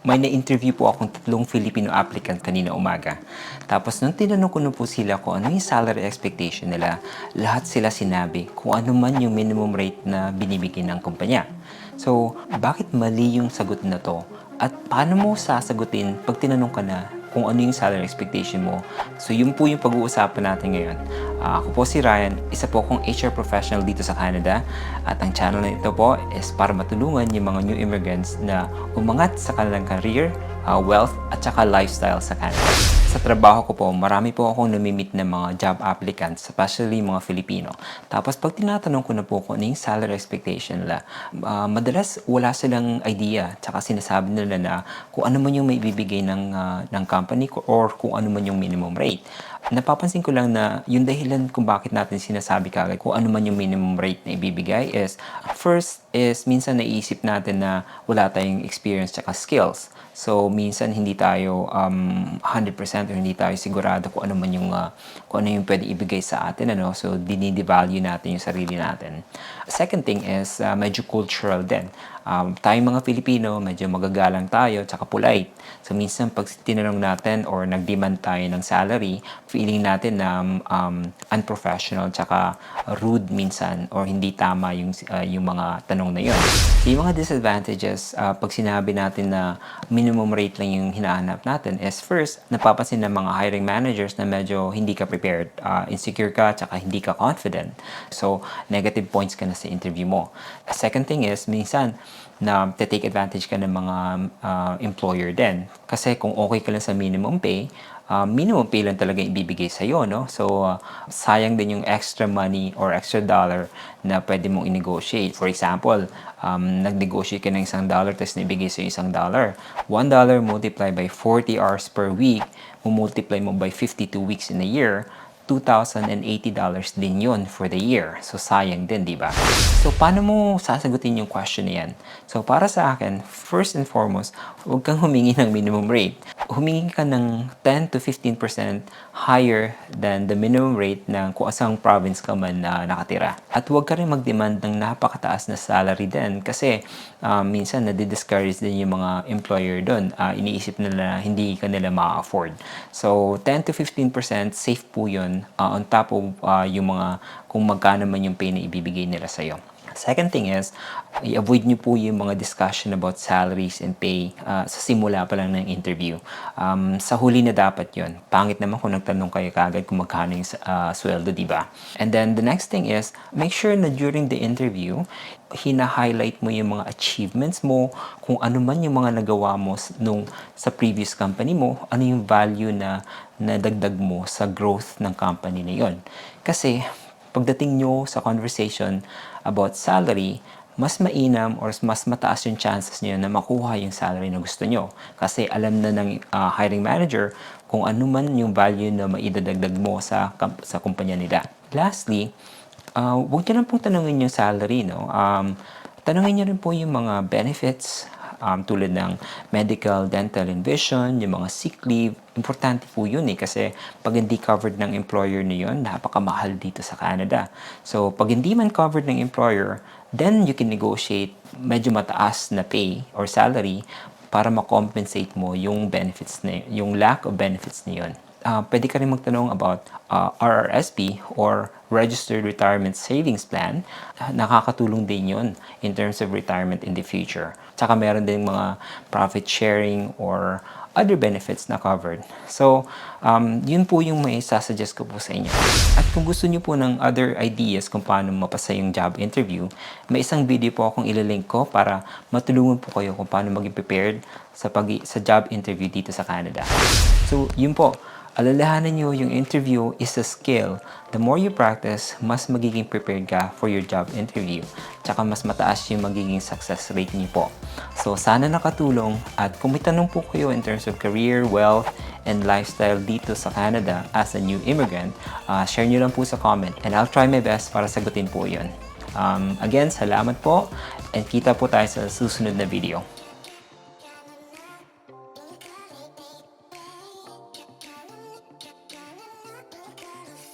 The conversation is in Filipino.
may na-interview po akong tatlong Filipino applicant kanina umaga. Tapos nung tinanong ko na po sila kung ano yung salary expectation nila, lahat sila sinabi kung ano man yung minimum rate na binibigay ng kumpanya. So, bakit mali yung sagot na to? At paano mo sasagutin pag tinanong ka na kung ano yung salary expectation mo? So, yun po yung pag-uusapan natin ngayon. Ah, ako po si Ryan, isa po akong HR professional dito sa Canada at ang channel na ito po is para matulungan yung mga new immigrants na umangat sa kanilang career, ah, wealth at saka lifestyle sa Canada. Sa trabaho ko po, marami po akong namimit ng mga job applicants, especially mga Filipino. Tapos pag tinatanong ko na po kung ano yung salary expectation nila, ah, madalas wala silang idea, tsaka sinasabi nila na kung ano man yung may ibibigay ng, ah, ng company ko or kung ano man yung minimum rate. Napapansin ko lang na yung dahilan kung bakit natin sinasabi kagad kung ano man yung minimum rate na ibibigay is first is minsan naisip natin na wala tayong experience tsaka skills. So minsan hindi tayo um, 100% or hindi tayo sigurado kung ano man yung uh, kung ano yung pwede ibigay sa atin ano. So dinidevalue natin yung sarili natin. Second thing is uh, medyo cultural din. Um, tayong mga Pilipino, medyo magagalang tayo, tsaka polite. So minsan pag tinanong natin or nag-demand tayo ng salary, feeling natin na um, unprofessional tsaka rude minsan or hindi tama yung, uh, yung mga tanong na yun. So, yung mga disadvantages, uh, pag sinabi natin na minimum rate lang yung hinahanap natin is first, napapansin ng mga hiring managers na medyo hindi ka prepared, uh, insecure ka, tsaka hindi ka confident. So, negative points ka na sa interview mo. Second thing is, minsan, na take advantage ka ng mga uh, employer din. Kasi kung okay ka lang sa minimum pay, uh, minimum pay lang talaga ibibigay sa iyo, no? So uh, sayang din yung extra money or extra dollar na pwede mong i-negotiate. For example, um, nag-negotiate ka ng isang dollar tapos nibigay sa isang dollar. One dollar multiplied by 40 hours per week, multiply mo by 52 weeks in a year, $2,080 din yun for the year. So, sayang din, di ba? So, paano mo sasagutin yung question na yan? So, para sa akin, first and foremost, huwag kang humingi ng minimum rate. Humingi ka ng 10 to 15% higher than the minimum rate ng kung asang province ka man na nakatira. At huwag ka rin mag-demand ng napakataas na salary din kasi um, minsan nadi-discourage din yung mga employer doon. Uh, iniisip nila na hindi ka nila ma-afford. So, 10 to 15% safe po yun uh, on top of uh, yung mga kung magkano man yung pay na ibibigay nila sa'yo. Second thing is, i-avoid nyo po yung mga discussion about salaries and pay uh, sa simula pa lang ng interview. Um, sa huli na dapat yon Pangit naman kung nagtanong kayo kagad kung magkano yung uh, sweldo, di ba? And then the next thing is, make sure na during the interview, hina-highlight mo yung mga achievements mo, kung ano man yung mga nagawa mo nung sa previous company mo, ano yung value na nadagdag mo sa growth ng company na yon. Kasi pagdating nyo sa conversation about salary, mas mainam or mas mataas yung chances niyo na makuha yung salary na gusto nyo. Kasi alam na ng uh, hiring manager kung ano man yung value na maidadagdag mo sa, sa kumpanya nila. Lastly, uh, huwag nyo lang pong tanungin yung salary. No? Um, tanungin nyo rin po yung mga benefits, um, tulad ng medical, dental, and vision, yung mga sick leave. Importante po yun eh kasi pag hindi covered ng employer na yun, napakamahal dito sa Canada. So pag hindi man covered ng employer, then you can negotiate medyo mataas na pay or salary para ma-compensate mo yung benefits na yung lack of benefits na yun. Uh, pwede ka rin magtanong about uh, RRSP or Registered Retirement Savings Plan. Nakakatulong din yun in terms of retirement in the future. Tsaka meron din mga profit sharing or other benefits na covered. So, um, yun po yung may sasuggest ko po sa inyo. At kung gusto niyo po ng other ideas kung paano mapasa yung job interview, may isang video po akong ililink ko para matulungan po kayo kung paano maging prepared sa, pag sa job interview dito sa Canada. So, yun po. Alalahanan nyo yung interview is a skill. The more you practice, mas magiging prepared ka for your job interview. Tsaka mas mataas yung magiging success rate niyo po. So sana nakatulong at kung may tanong po kayo in terms of career, wealth, and lifestyle dito sa Canada as a new immigrant, uh, share nyo lang po sa comment and I'll try my best para sagutin po yun. Um, again, salamat po and kita po tayo sa susunod na video.